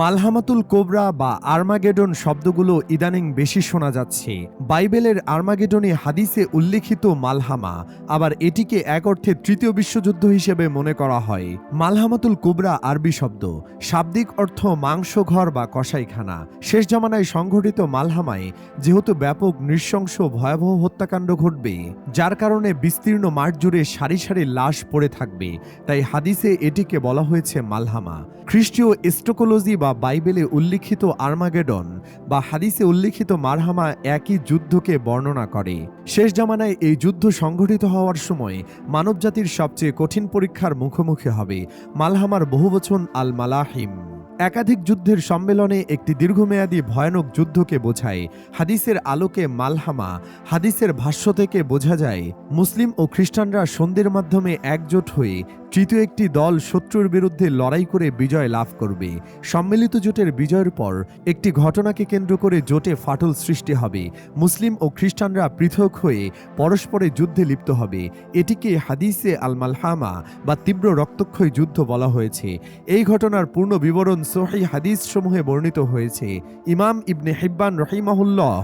মালহামাতুল cobra বা Armageddon শব্দগুলো ইদানিং বেশি শোনা যাচ্ছে। বাইবেলের আর্মাগেডনে হাদিসে উল্লেখিত মালহামা, আবার এটিকে এক অর্থে তৃতীয় বিশ্বযুদ্ধ হিসেবে মনে করা হয়। মালহামাতুল কোবরা আরবি শব্দ, শাব্দিক অর্থ মাংস ঘর বা কসাইখানা। শেষ জামানায় সংঘটিত মালহামায় যেহেতু ব্যাপক নৃশংস ভয়াবহ হত্যাকাণ্ড ঘটবে, যার কারণে বিস্তীর্ণ মাঠ জুড়ে সারি সারি লাশ পড়ে থাকবে, তাই হাদিসে এটিকে বলা হয়েছে মালহামা। খ্রিস্টীয় এস্টোকোলজি বা বাইবেলে উল্লিখিত আর্মাগেডন বা হাদিসে উল্লিখিত মারহামা একই যুদ্ধকে বর্ণনা করে। শেষ জামানায় এই যুদ্ধ সংঘটিত হওয়ার সময় মানবজাতির সবচেয়ে কঠিন পরীক্ষার মুখোমুখি হবে মালহামার বহুবচন আল মালাহিম একাধিক যুদ্ধের সম্মেলনে একটি দীর্ঘমেয়াদী ভয়ানক যুদ্ধকে বোঝায় হাদিসের আলোকে মালহামা। হাদিসের ভাষ্য থেকে বোঝা যায়, মুসলিম ও খ্রিস্টানরা সন্ধির মাধ্যমে একজোট হয়ে তৃতীয় একটি দল শত্রুর বিরুদ্ধে লড়াই করে বিজয় লাভ করবে। সম্মিলিত জোটের বিজয়ের পর একটি ঘটনাকে কেন্দ্র করে জোটে ফাটল সৃষ্টি হবে। মুসলিম ও খ্রিস্টানরা পৃথক হয়ে পরস্পরে যুদ্ধে লিপ্ত হবে। এটিকে হাদিসে আল মালহামা বা তীব্র রক্তক্ষয় যুদ্ধ বলা হয়েছে। এই ঘটনার পূর্ণ বিবরণ সোহি হাদিস সমূহে বর্ণিত হয়েছে। ইমাম ইবনে হিব্বান রহিমাহুল্লাহ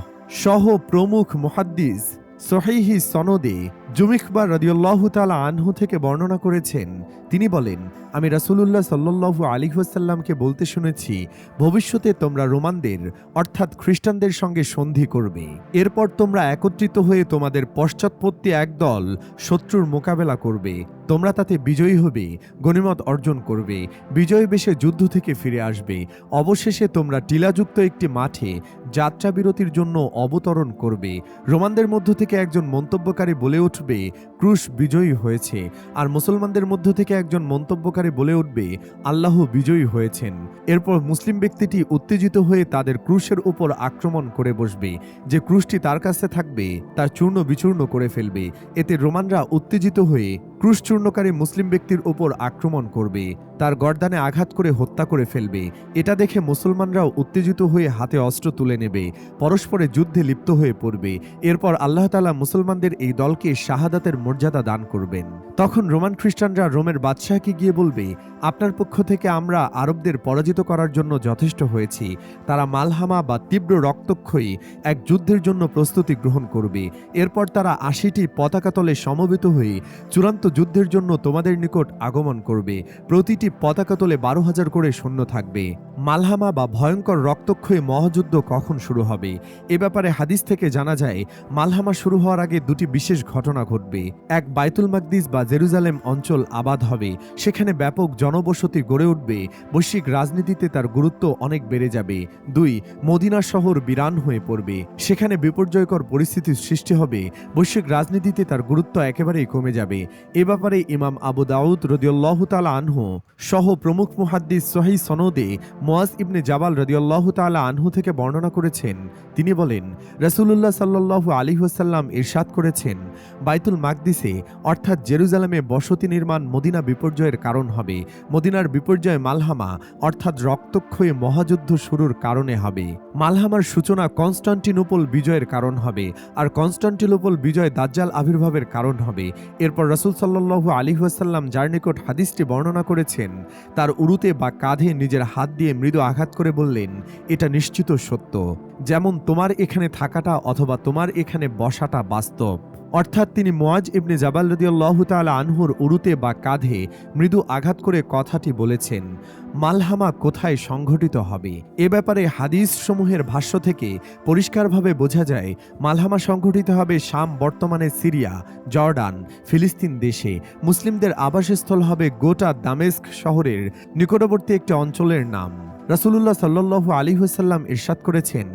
সহ প্রমুখ মুহাদ্দিস সহিহি সনদে জুমিখবার রদিউল্লাহু তালা আনহু থেকে বর্ণনা করেছেন, তিনি বলেন, আমি রাসূলুল্লাহ সাল্লু আলিহাসাল্লামকে বলতে শুনেছি, ভবিষ্যতে তোমরা রোমানদের, অর্থাৎ খ্রিস্টানদের সঙ্গে সন্ধি করবে। এরপর তোমরা একত্রিত হয়ে তোমাদের পশ্চাৎপত্তি একদল শত্রুর মোকাবেলা করবে। তোমরা তাতে বিজয়ী হবে, গণিমত অর্জন করবে, বিজয় বেশে যুদ্ধ থেকে ফিরে আসবে। অবশেষে তোমরা টিলাযুক্ত একটি মাঠে যাত্রা বিরতির জন্য অবতরণ করবে। রোমানদের মধ্য থেকে একজন মন্তব্যকারী বলে উঠবে ক্রুশ বিজয়ী হয়েছে। আর মুসলমানদের মধ্য থেকে একজন মন্তব্যকারী বলে উঠবে, আল্লাহ বিজয়ী হয়েছেন। এরপর মুসলিম ব্যক্তিটি উত্তেজিত হয়ে তাদের ক্রুশের উপর আক্রমণ করে বসবে। যে ক্রুশটি তার কাছে থাকবে, তার চূর্ণ বিচূর্ণ করে ফেলবে। এতে রোমানরা উত্তেজিত হয়ে ক্রুশ চূর্ণকারী মুসলিম ব্যক্তির উপর আক্রমণ করবে, তার গর্দানে আঘাত করে হত্যা করে ফেলবে। এটা দেখে মুসলমানরাও উত্তেজিত হয়ে হাতে অস্ত্র তুলে নেবে, পরস্পরে যুদ্ধে লিপ্ত হয়ে পড়বে। এরপর আল্লাহ তালা মুসলমানদের এই দলকে শাহাদাতের মর্যাদা দান করবেন। তখন রোমান খ্রিস্টানরা রোমের বাদশাহকে গিয়ে বলবে, আপনার পক্ষ থেকে আমরা আরবদের পরাজিত করার জন্য যথেষ্ট হয়েছি। তারা মালহামা বা তীব্র রক্তক্ষয়ী, এক যুদ্ধের জন্য প্রস্তুতি গ্রহণ করবে। এরপর তারা আশিটি পতাকা তলে সমবেত হয়ে চূড়ান্ত যুদ্ধের জন্য তোমাদের নিকট আগমন করবে। প্রতিটি পতাকা তোলে বারো হাজার করে সৈন্য থাকবে। মালহামা বা ভয়ঙ্কর রক্তক্ষয়ী মহাযুদ্ধ কখন শুরু হবে? এ ব্যাপারে হাদিস থেকে জানা যায়, মালহামা শুরু হওয়ার আগে দুটি বিশেষ ঘটনা ঘটবে। এক বাইতুল মাকদিস বা জেরুজালেম অঞ্চল আবাদ হবে, সেখানে ব্যাপক জনবসতি গড়ে উঠবে, বৈশ্বিক রাজনীতিতে তার গুরুত্ব অনেক বেড়ে যাবে। দুই, মদিনা শহর বিরান হয়ে পড়বে, সেখানে বিপর্যয়কর পরিস্থিতির সৃষ্টি হবে, বৈশ্বিক রাজনীতিতে তার গুরুত্ব একেবারেই কমে যাবে। এ ব্যাপারে ইমাম আবু দাউদ রদিউল্লাহ তালা আনহু সহ প্রমুখ মুহাদ্দিস সহি সনদে মোয়াজ ইবনে জাবাল রদিউল্লাহ তালা আনহু থেকে বর্ণনা করেছেন। তিনি বলেন রসুল্লাহ সাল্লাহ আলী ওসাল্লাম ইরশাদ করেছেন, বাইতুল মাকদিসে, অর্থাৎ জেরুজালেমে বসতি নির্মাণ মদিনা বিপর্যয়ের কারণ হবে। মদিনার বিপর্যয় মালহামা, অর্থাৎ রক্তক্ষয়ী মহাযুদ্ধ শুরুর কারণে হবে। মালহামার সূচনা কনস্টান্টিনোপল বিজয়ের কারণ হবে, আর কনস্টান্টিনোপল বিজয় দাজ্জাল আবির্ভাবের কারণ হবে। এরপর রসুল সাল্লাহু আলী ওয়াসাল্লাম যার নিকট হাদিসটি বর্ণনা করেছেন, তার উরুতে বা কাঁধে নিজের হাত দিয়ে মৃদু আঘাত করে বললেন, এটা নিশ্চিত সত্য। যেমন তোমার এখানে থাকাটা অথবা তোমার এখানে বসাটা বাস্তব। অর্থাৎ তিনি মোয়াজ ইবনে জাবাল রদিয়াল্লাহু তাআলা আনহুর উরুতে বা কাঁধে মৃদু আঘাত করে কথাটি বলেছেন, মালহামা কোথায় সংঘটিত হবে? এ ব্যাপারে হাদিস সমূহের ভাষ্য থেকে পরিষ্কারভাবে বোঝা যায়, মালহামা সংঘটিত হবে শাম বর্তমানে সিরিয়া, জর্ডান, ফিলিস্তিন দেশে। মুসলিমদের আবাসস্থল হবে গোটা দামেস্ক শহরের নিকটবর্তী একটি অঞ্চলের নাম। রাসুলুল্লাহ সাল্লু আলী হুসাল্লাম ইরশাদ করেছেন,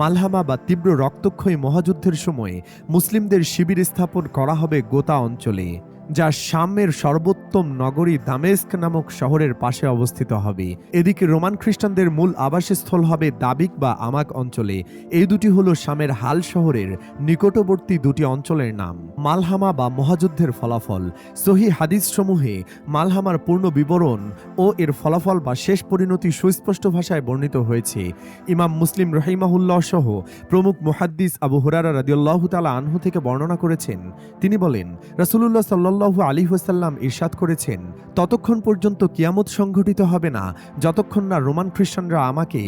মালহামা বা তীব্র রক্তক্ষয়ী মহাযুদ্ধের সময় মুসলিমদের শিবির স্থাপন করা হবে গোতা অঞ্চলে। যা শামের সর্বোত্তম নগরী দামেস্ক নামক শহরের পাশে অবস্থিত হবে। এদিকে রোমান খ্রিস্টানদের মূল আবাসস্থল হবে দাবিক বা আমাক অঞ্চলে। এই দুটি হলো শামের হাল শহরের নিকটবর্তী দুটি অঞ্চলের নাম। মালহামা বা মহাযুদ্ধের ফলাফল। সহি হাদিস সমূহে মালহামার পূর্ণ বিবরণ ও এর ফলাফল বা শেষ পরিণতি সুস্পষ্ট ভাষায় বর্ণিত হয়েছে। ইমাম মুসলিম রহিমাহুল্লাহ সহ প্রমুখ মুহাদ্দিস আবু হুরারা রাদিউল্লাহ তালা আনহু থেকে বর্ণনা করেছেন। তিনি বলেন, রাসুলুল্লাহ সাল্লাহ আলী ওয়াসাল্লাম ইরশাদ করেছেন, ততক্ষণ পর্যন্ত কিয়ামত সংঘটিত হবে না, যতক্ষণ না রোমান খ্রিস্টানরা আমাকে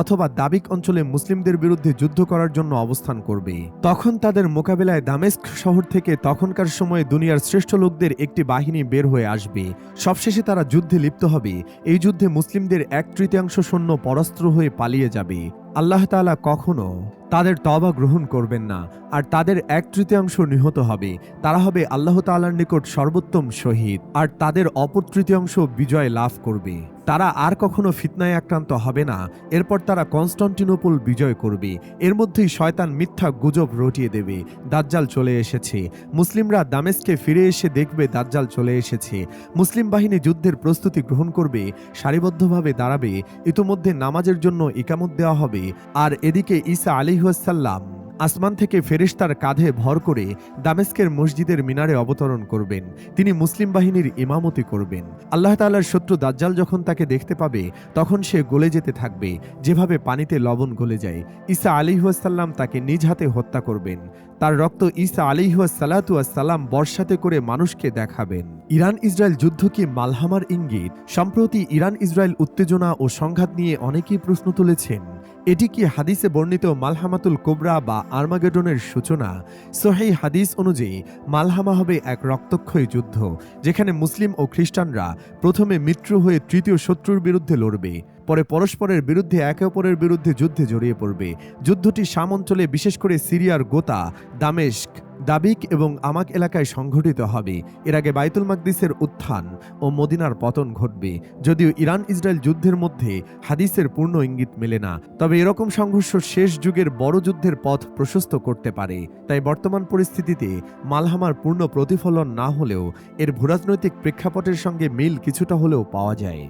অথবা দাবিক অঞ্চলে মুসলিমদের বিরুদ্ধে যুদ্ধ করার জন্য অবস্থান করবে। তখন তাদের মোকাবেলায় দামেস্ক শহর থেকে তখনকার সময়ে দুনিয়ার শ্রেষ্ঠ লোকদের একটি বাহিনী বের হয়ে আসবে। সবশেষে তারা যুদ্ধে লিপ্ত হবে। এই যুদ্ধে মুসলিমদের এক তৃতীয়াংশ সৈন্য পরাস্ত্র হয়ে পালিয়ে যাবে। আল্লাহ তালা কখনো তাদের তবা গ্রহণ করবেন না, আর তাদের এক তৃতীয়াংশ নিহত হবে। তারা হবে আল্লাহ তালার নিকট সর্বোত্তম শহীদ, আর তাদের অপর তৃতীয়াংশ বিজয় লাভ করবে। তারা আর কখনো ফিতনায় আক্রান্ত হবে না। এরপর তারা কনস্টান্টিনোপল বিজয় করবে। এর মধ্যেই শয়তান মিথ্যা গুজব রটিয়ে দেবে। দাজ্জাল চলে এসেছে। মুসলিমরা দামেস্কে ফিরে এসে দেখবে দাজ্জাল চলে এসেছে। মুসলিম বাহিনী যুদ্ধের প্রস্তুতি গ্রহণ করবে, সারিবদ্ধভাবে দাঁড়াবে, ইতোমধ্যে নামাজের জন্য ইকামত দেওয়া হবে। আর এদিকে ঈসা আলিহাসাল্লাম আসমান থেকে ফেরেশতার কাঁধে ভর করে দামেস্কের মসজিদের মিনারে অবতরণ করবেন। তিনি মুসলিম বাহিনীর ইমামতি করবেন। আল্লাহ তাআলার শত্রু দাজ্জাল যখন তাকে দেখতে পাবে, তখন সে গলে যেতে থাকবে। যেভাবে পানিতে লবণ গলে যায়, ঈসা আলিহাসাল্লাম তাকে নিজ হাতে হত্যা করবেন। তার রক্ত ঈসা আলিহাসালাম বর্ষাতে করে মানুষকে দেখাবেন। ইরান ইসরায়েল যুদ্ধ কি মালহামার ইঙ্গিত? সম্প্রতি ইরান ইসরায়েল উত্তেজনা ও সংঘাত নিয়ে অনেকেই প্রশ্ন তুলেছেন। এটি কি হাদিসে বর্ণিত মালহামাতুল কোবরা বা আর্মাগেডনের সূচনা? সোহেই হাদিস অনুযায়ী, মালহামা হবে এক রক্তক্ষয়ী যুদ্ধ, যেখানে মুসলিম ও খ্রিস্টানরা প্রথমে মিত্র হয়ে তৃতীয় শত্রুর বিরুদ্ধে লড়বে, পরে পরস্পরের বিরুদ্ধে একে অপরের বিরুদ্ধে যুদ্ধে জড়িয়ে পড়বে। যুদ্ধটি সাম অঞ্চলে বিশেষ করে সিরিয়ার গোতা, দামেস্ক দাবিক এবং আমাক এলাকায় সংঘটিত হবে। এর আগে বাইতুল মাকদিসের উত্থান ও মদিনার পতন ঘটবে। যদিও ইরান ইসরায়েল যুদ্ধের মধ্যে হাদিসের পূর্ণ ইঙ্গিত মেলে না, তবে এরকম সংঘর্ষ শেষ যুগের বড় যুদ্ধের পথ প্রশস্ত করতে পারে। তাই বর্তমান পরিস্থিতিতে মালহামার পূর্ণ প্রতিফলন না হলেও এর ভূরাজনৈতিক প্রেক্ষাপটের সঙ্গে মিল কিছুটা হলেও পাওয়া যায়।